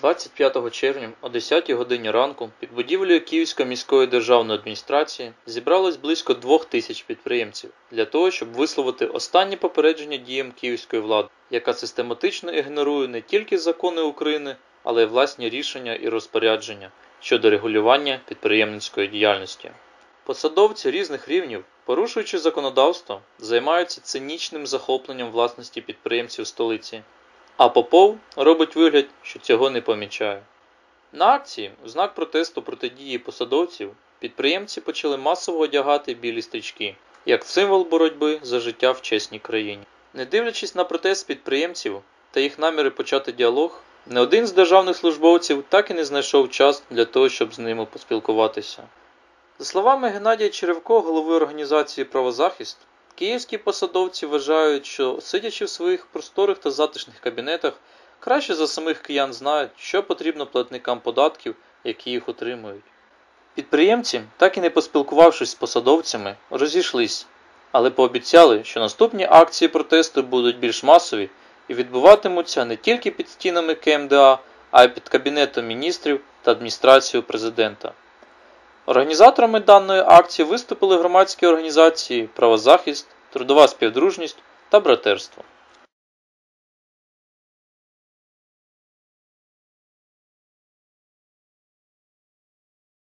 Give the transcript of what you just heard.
25 червня о 10 годині ранку під будівлею Київської міської державної адміністрації зібралось близько двох тисяч підприємців для того, щоб висловити останні попередження діям київської влади, яка систематично ігнорує не тільки закони України, але й власні рішення і розпорядження щодо регулювання підприємницької діяльності. Посадовці різних рівнів, порушуючи законодавство, займаються цинічним захопленням власності підприємців столиці. А Попов робить вигляд, що цього не помічає. На акції, у знак протесту проти дії посадовців, підприємці почали масово одягати білі стрічки, як символ боротьби за життя в чесній країні. Не дивлячись на протест підприємців та їх наміри почати діалог, не один з державних службовців так і не знайшов час для того, щоб з ними поспілкуватися. За словами Геннадія Черевко, голови організації Правозахист, Київські посадовці вважають, що сидячи в своїх просторих та затишних кабінетах, краще за самих киян знають, що потрібно платникам податків, які їх отримують. Підприємці, так і не поспілкувавшись з посадовцями, розійшлись, але пообіцяли, що наступні акції протесту будуть більш масові і відбуватимуться не тільки під стінами КМДА, а й під Кабінетом міністрів та адміністрацією президента. Організаторами даної акції виступили громадські організації Правозахист, Трудова співдружність та Братерство.